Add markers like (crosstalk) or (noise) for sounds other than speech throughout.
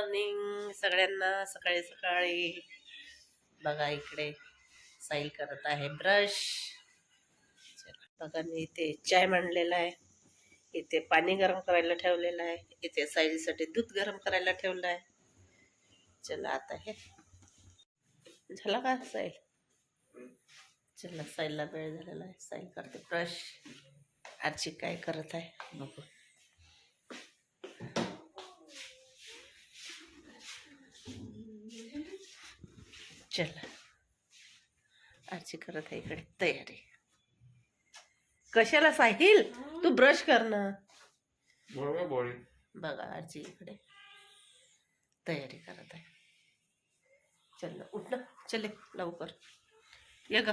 Morning सगळ्यांना सकाळी सकाळी. बघा इकडे साईल करत आहे ब्रश बघा मी इथे चाय मांडलेला आहे. इथे पाणी गरम करायला ठेवलेलं आहे. इथे साईलीसाठी दूध गरम करायला ठेवलं आहे. चला आता हे. झाला का साईल चला साईलला वेळ झालेला आहे. साईल करते ब्रश आजी काय करत आहे? बघू. चला. आजची करत आहे इकडे. तयारी. कशाला साहिल? तू ब्रश कर ना. बघा आजी इकडे. तयारी करत आहे. चल ना उठ ना. चले लवकर. ये ग.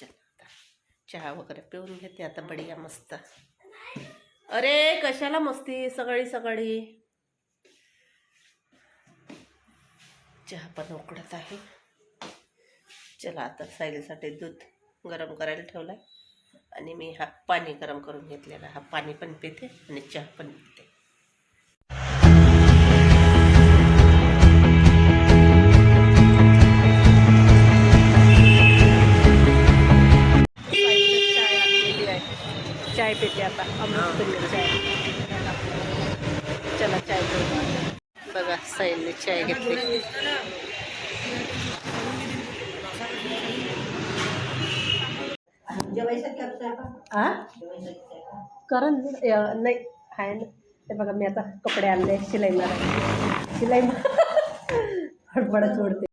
चल चहा वगैरे पिऊन घेते. आता बढिया मस्त. अरे कशाला मस्ती सकाळी सकाळी चहा पण उकडत आहे. चला आता सायलीसाठी दूध गरम करायला ठेवलाय. आणि मी हा पाणी गरम करून घेतलेला हा पाणी पण पिते आणि चहा पण पिते. चाय पिते आता अमृततुल्य चला चाय पिऊ बघा साईलने चाय घेतली. आ? करण नाही आहे ना. ते बघा मी आता कपडे आणले शिलाई मारायला शिलाई हडबडच ओढते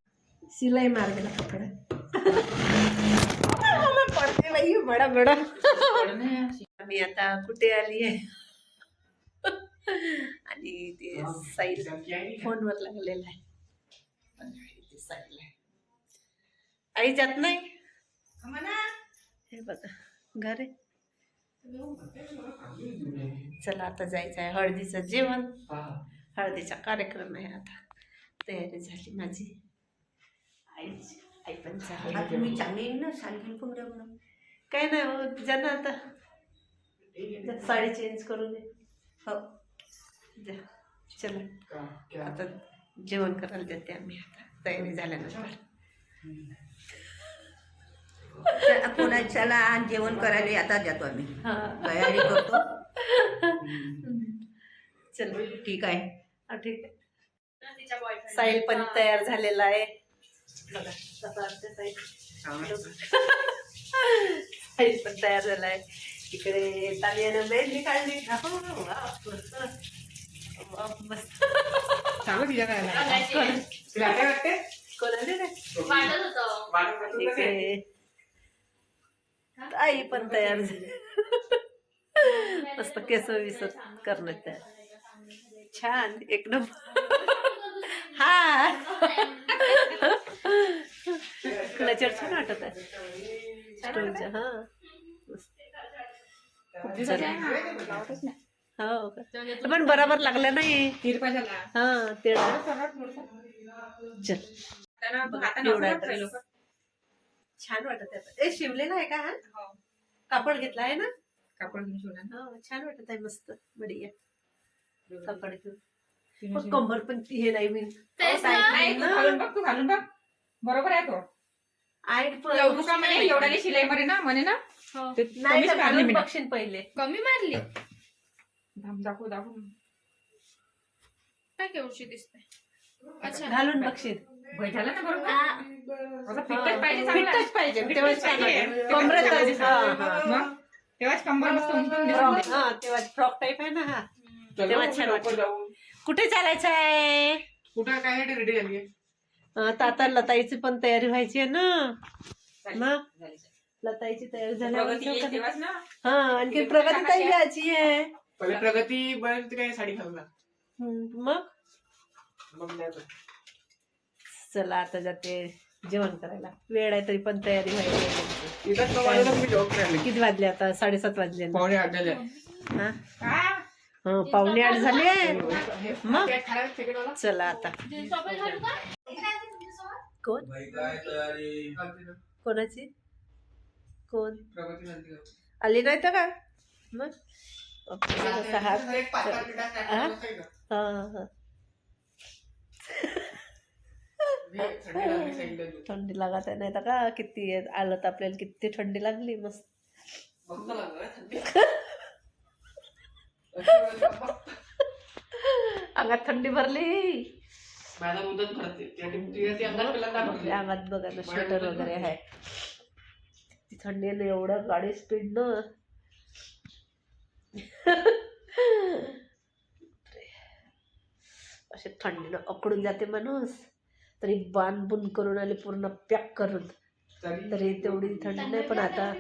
शिलाई मारलेला कपडा. मला पडते बाई बडा बडा. मी आता कुठे आली आहे (laughs) आणि ते साईल फोनवर लागलेला आहे. ते साईल आहे. आई जात नाही? हे बघा घर. आहे चला आता जायचं आहे हळदीचं जेवण. हळदीचा कार्यक्रम आहे आता. तयारी झाली माझी. आईची आई पण चांगली आहे. ना साडी कोंबड्या म्हणून काय नाही हो जा ना आता. साडी चेंज करू दे. हो. चला. आता जेवण करायला देते आम्ही आता. तयारी झाल्यानंतर. चला, कोणाच्याला जेवण करायला आता जातो आम्ही. हा. तयारी करतो. चल ठीक आहे. हा, ठीक आहे. साहिल पण तयार झालेला आहे. साहिल. पण तयार झाला आहे. इकडे तालियानं मेहंदी काढली. चांगलं तिच्या काय वाटते? आई पण तयार झाली. मस्त केस विस करण्यात तयार छान एक नंबर. हा. क्लचर छान वाटत आहे? स्टोनच्या हा. हो का? पण बरोबर लागलं नाही. हा चल. एवढा. छान वाटत आहे. ए शिवलेला आहे का हा? कापड घेतला आहे ना? कापड घेऊन शिवला हो छान वाटत आहे मस्त. बढिया. कापड घेऊन. पण कंबर पण ती हे नाही मी घालून बघ तू घालून बघ. बरोबर आहे तो. आहे एवढं शिलाई मारे ना म्हणे ना. ते नाही पहिले. कमी मारली? दाखव दाखव काय दिसते अच्छा घालून बघशील वय झालं ना बरोबर आता फिटच पाहिजे फिटच चांगला. पाहिजे फिटच तेव्हा छान पाहिजे. वाटेल. कमरेत पाहिजे. हा, हा. मग तेव्हाच कंबर मस्त उंचून दिसून फ्रॉक येते. हा तेव्हा फ्रॉक टाईप आहे ना हा चला, तेव्हा छान लवकर वाटतं. जाऊ. कुठे चालायचं आहे कुठं काय आहे रेडी झाली आहे? लताईची पण तयारी व्हायची आहे ना मग. लताईची तयारी प्रगती येईल झाल्यावर तेव्हाच ना हा आणखी प्रगती ताई घ्यायची आहे पहिले प्रगती बरेच काय साडी घालणार हम्म, मग? मग नाही तर. चला आता जाते जेवण करायला. वेळ आहे तरी पण तयारी इथं तो तुम्ही करायला किती वाजले आता? साडेसात वाजले. ना पावणे आठ झाले. हा? हा? पावणे आठ झाले. मग? चला आता. कोण? कोणाची? कोण? प्रगती झाली का? आली नाही तर का मग? थंडी लागत आहे नाही तर का किती. आलं तर आपल्याला किती थंडी लागली मस्त अंगात थंडी भरली. अंगात बघा ना स्वेटर वगैरे आहे. ती थंडी आहे ना एवढं गाडी स्पीड न. थंडीनं अकडून जाते माणूस. तरी बाण बुन करून आले पूर्ण पॅक करून. तरी तरी तेवढी थंडी नाही पण आता